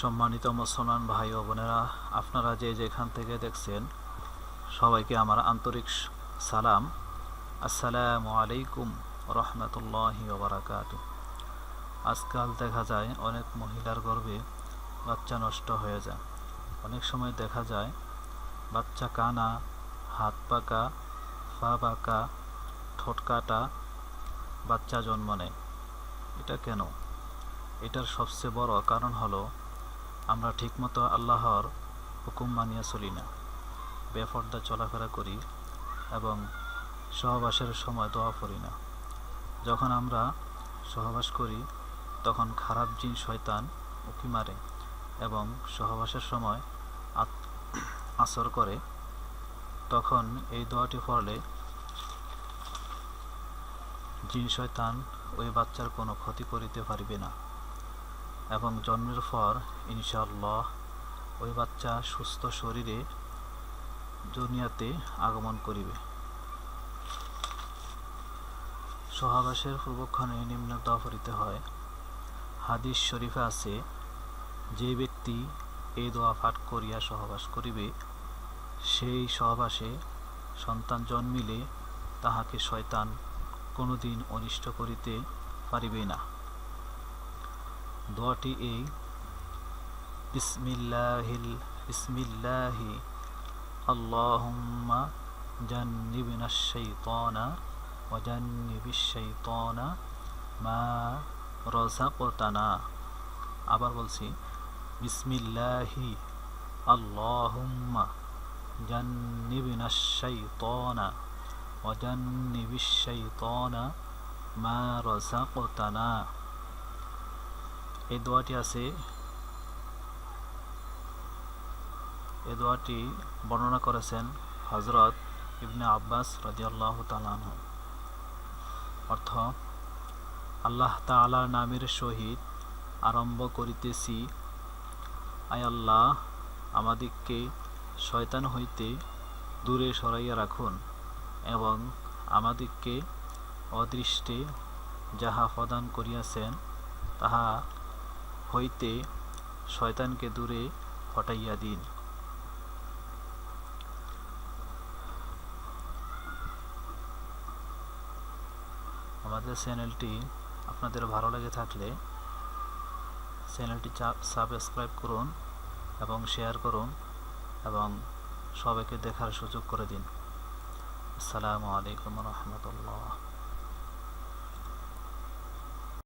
সম্মানিত মুসলমান ভাই ও বোনেরা, আপনারা যে যেখান থেকে দেখছেন, সবাইকে আমার আন্তরিক সালাম। আসসালামু আলাইকুম রহমতুল্লাহি ওবরাকাত আজকাল দেখা যায় অনেক মহিলার গর্ভে বাচ্চা নষ্ট হয়ে যায়। অনেক সময় দেখা যায় বাচ্চা কানা, হাত পাকা, পা বাঁকা ঠোঁট কাটা বাচ্চা জন্ম নেয়। এটা কেন? এটার সবচেয়ে বড় কারণ হলো আমরা ঠিকমতো আল্লাহর হুকুম মানিয়া চলি না। বেফর্দা চলাফেরা করি এবং সহবাসের সময় দোয়া পড়ি না। যখন আমরা সহবাস করি, তখন খারাপ জিন শয়তান উকি মারে এবং সহবাসের সময় আসর করে। তখন এই দোয়াটি পড়লে জিন শয়তান ওই বাচ্চার কোনো ক্ষতি করিতে পারিবে না। এবং জন্মের পর, ইনশাআল্লাহ, ওই বাচ্চা সুস্থ শরীরে দুনিয়াতে আগমন করিবে। সহাবাসের পূর্বক্ষণে নিম্ন পড়িতে হয়। হাদিস শরীফে আছে, যে ব্যক্তি এই দোয়া পাঠ করিয়া সহবাস করিবে, সেই সহবাসে সন্তান জন্মিলে তাহাকে শয়তান কোনোদিন অনিষ্ট করিতে পারিবে না। দোয়াটি এই বিসমিল্লাহিল বিসমিল্লাহি আল্লাহুম্মা জান্নিবিনা শাইতানা ওয়া জান্নিবিশ শাইতানা মা রাযাকতানা আবার বলছি বিসমিল্লাহি আল্লাহুম্মা জান্নিবিনা শাইতানা ওয়া জান্নিবিশ শাইতানা মা রাযাকতানা এই দোয়াটি আছে। এই দোয়াটি বর্ণনা করেছেন হজরত ইবনে আব্বাস রাজিয়াল্লাহ তালাহ অর্থ, আল্লাহ তাআলার নামের সহিত আরম্ভ করিতেছি, আয় আল্লাহ, আমাদিগকে শয়তান হইতে দূরে সরাইয়া রাখুন এবং আমাদিগকে অদৃষ্টে যাহা প্রদান করিয়াছেন, তাহা হইতে শয়তানকে দূরে হটাইয়া দিন। আমাদের চ্যানেলটি আপনাদের ভালো লেগে থাকলে চ্যানেলটি সাবস্ক্রাইব করুন এবং শেয়ার করুন এবং সবাইকে দেখার সুযোগ করে দিন। আসসালামু আলাইকুম রহমতুল্লাহ।